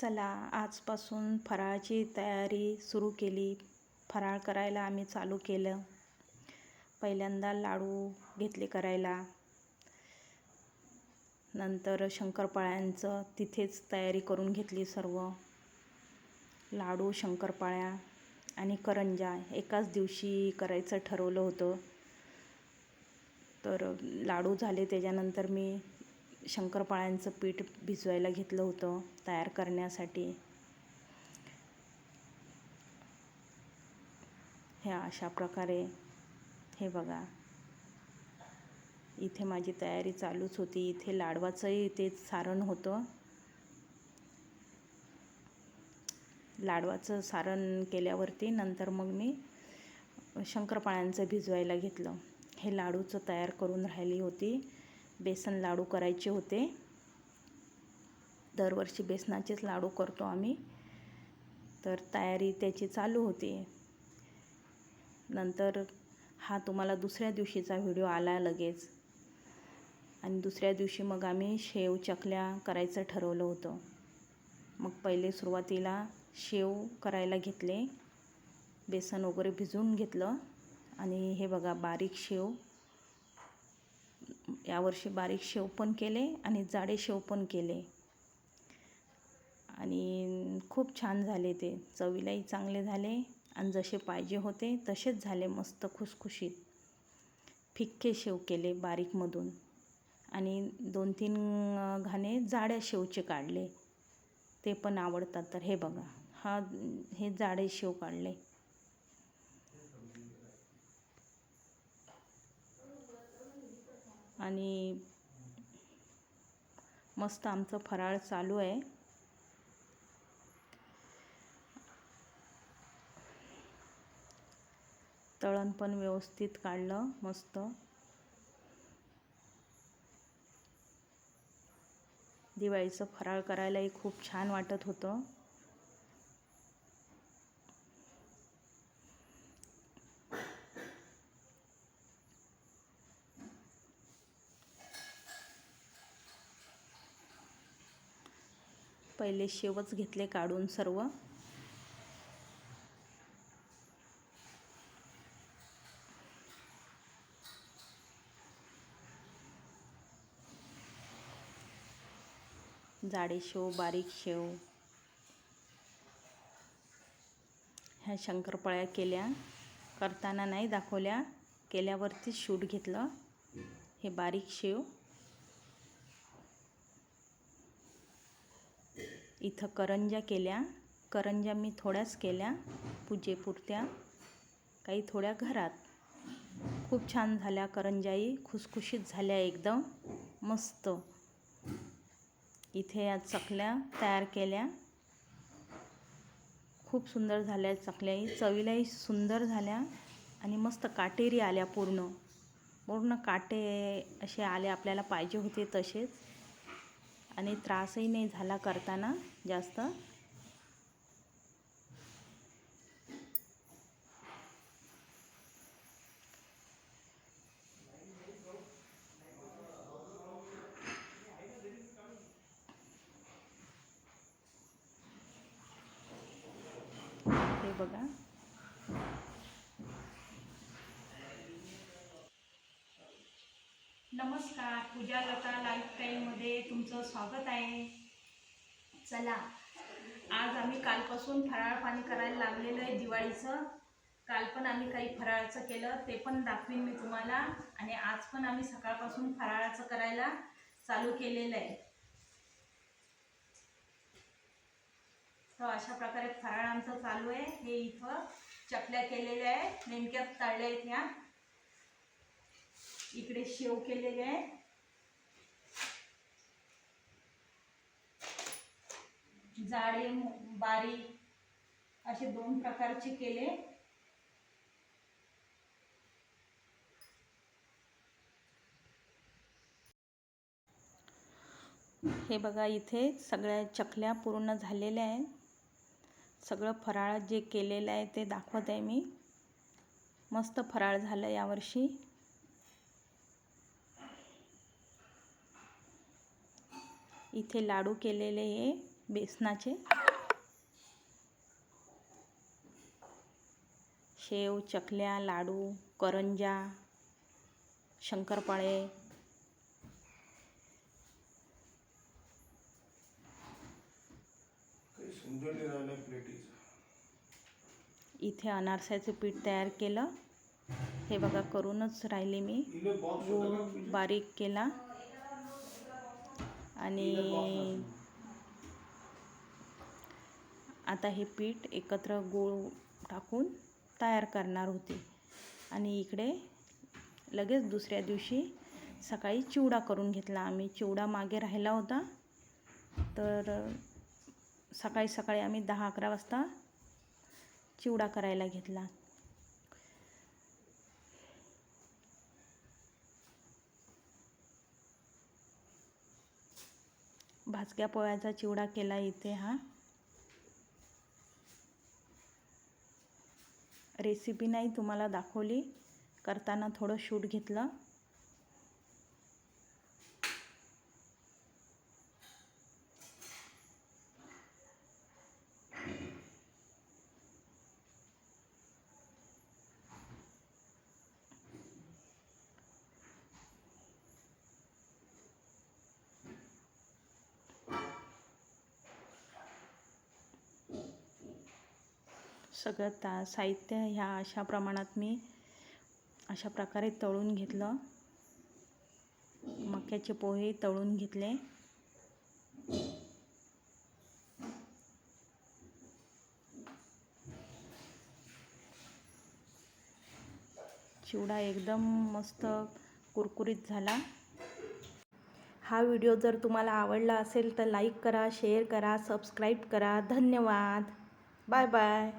चला आजपासून फराळाची तयारी सुरू केली. फराळ करायला आम्ही चालू केलं. पहिल्यांदा लाडू घेतले करायला. नंतर शंकरपाळ्यांचं तिथेच तयारी करून घेतली सर्व. लाडू शंकरपाळ्या आणि करंजा एकाच दिवशी करायचं ठरवलं होतं. तर लाडू झाले त्याच्यानंतर मी शंकरपाळ्यांचं पीठ भिजवायला घेतलं होतं तयार करण्यासाठी. ह्या अशा प्रकारे हे बघा. इथे माझी तयारी चालूच होती. इथे लाडवाचंही तेच सारण होतं. लाडवाचं सारण केल्यावरती नंतर मग मी शंकरपाळ्यांचं भिजवायला घेतलं. हे लाडूचं तयार करून राहिली होती. बेसन लाडू करायचे होते. दरवर्षी बेसनाचेच लाडू करतो आम्ही. तर तयारी त्याची चालू होती. नंतर हा तुम्हाला दुसऱ्या दिवशीचा व्हिडिओ आला लगेच. आणि दुसऱ्या दिवशी मग आम्ही शेव चकल्या करायचं ठरवलं होतं. मग पहिले सुरुवातीला शेव करायला घेतले. बेसन वगैरे भिजवून घेतलं. आणि हे बघा बारीक शेव यावर्षी बारीक शेव पण केले आणि जाडे शेव पण केले. आणि खूप छान झाले ते. चवीलाही चांगले झाले आणि जसे पाहिजे होते तसेच झाले मस्त खुसखुशीत. फिक्के शेव केले बारीकमधून. आणि दोन तीन घाणे जाड्या शेवचे काढले. ते पण आवडतात. तर हे बघा. हा हे जाडे शेव काढले. आणि मस्त आमचं फराळ चालू आहे. तळण पण व्यवस्थित काढलं मस्त. दिवाळीचं फराळ करायलाही खूप छान वाटत होतं. पहिले शेवच घेतले काढून सर्व. जाडे शेव बारीक शेव. ह्या शंकरपाळ्या केल्या. करताना नाही दाखवल्या. केल्यावरतीच शूट घेतलं. हे बारीक शेव. इथं करंजा केल्या. करंजा मी थोड्याच केल्या पूजेपुरत्या. काही थोड्या घरात. खूप छान झाल्या करंजाई खुसखुशीत झाल्या एकदम. मस्त. इथे या चकल्या तयार केल्या. खूप सुंदर झाल्या चकल्याही चवीलाही सुंदर झाल्या आणि मस्त काटेरी आल्या पूर्ण. पूर्ण काटे असे आले आपल्याला पाहिजे होते तसेच. आणि त्रासही नाही झाला करताना. जास्त. हे बघा. नमस्कार पूजा लता लाईफस्टाईलमध्ये तुमचं स्वागत आहे. चला. आज आम्ही कालपासून फराळ पाणी करायला लागलेलं आहे दिवाळीचं. काल पण आम्ही काही फराळाचं केलं ते पण दाखवीन मी तुम्हाला. आणि आज पण आम्ही सकाळपासून फराळाचं करायला चालू केलेलं आहे. तर अशा प्रकारे फराळ आमचं चालू आहे. हे इथं चकल्या केलेल्या आहे नेमक्या तळल्या आहेत ह्या. इकडे शेव केलेले आहे. जाडे बारीक असे दोन प्रकारचे केले. हे बघा इथे सगळ्या चकल्या पूर्ण झालेल्या आहेत. सगळं फराळ जे केलेलं आहे ते दाखवत आहे मी. मस्त फराळ झालं यावर्षी. इथे लाडू केलेले आहे. बेसनाचे. शेव चकल्या लाडू करंजा शंकरपाळे. इथे अनारसाचं पीठ तयार केलं. हे बघा करूनच राहिले मी. गूळ बारीक केला. आणि आता हे पीठ एकत्र गूळ टाकून तयार करणार होते. आणि इकडे लगेच दुसऱ्या दिवशी सकाळी चिवडा करून घेतला. आम्ही चिवडा मागे राहिला होता. तर सकाळी सकाळी आम्ही दहा अकरा वाजता चिवडा करायला घेतला. भाजक्या पोळ्याचा चिवडा केला इथे हा. रेसिपी नाही तुम्हाला दाखवली. करताना थोडं शूट घेतलं. सगळं ता साहित्य ह्या अशा प्रमाणात मी अशा प्रकारे तळून घेतलं. मक्याचे पोहे तळून घेतले. चिवडा एकदम मस्त कुरकुरीत झाला. हा व्हिडिओ जर तुम्हाला आवडला असेल तर लाईक करा शेअर करा सबस्क्राईब करा. धन्यवाद. Bye bye.